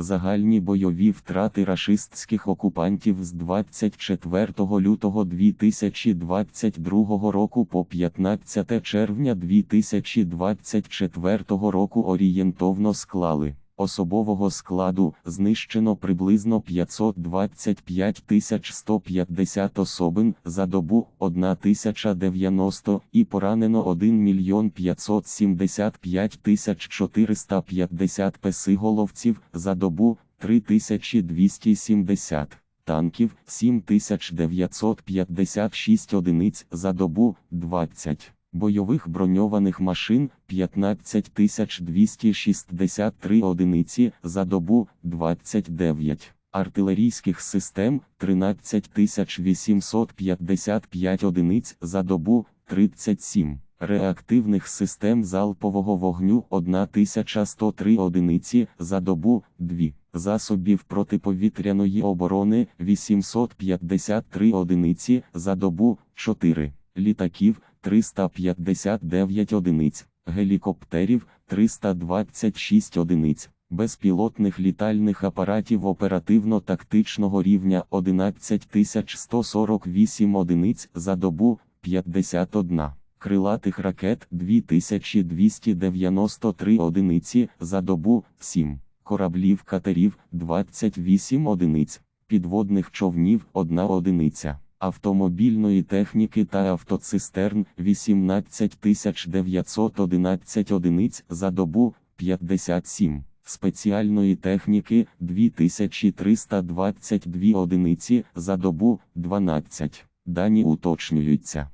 Загальні бойові втрати рашистських окупантів з 24 лютого 2022 року по 15 червня 2024 року орієнтовно склали. Особового складу знищено приблизно 525 150 особин за добу 1090 і поранено 1 мільйон 575 450 песиголовців за добу 3270 танків 7956 одиниць за добу 20 бойових броньованих машин 15263 одиниці за добу 29, артилерійських систем 13855 одиниць за добу 37, реактивних систем залпового вогню 1103 одиниці за добу 2. Засобів протиповітряної оборони 853 одиниці за добу 4, літаків 359 одиниць, гелікоптерів 326 одиниць, безпілотних літальних апаратів оперативно-тактичного рівня 11148 одиниць за добу 51. Крилатих ракет 2293 одиниці за добу 7, кораблів катерів 28 одиниць, підводних човнів 1 одиниця автомобільної техніки та автоцистерн 18911 одиниць за добу 57, спеціальної техніки 2322 одиниці за добу 12. Дані уточнюються.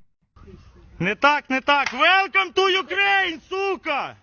Не так, не так. Welcome to Ukraine, сука!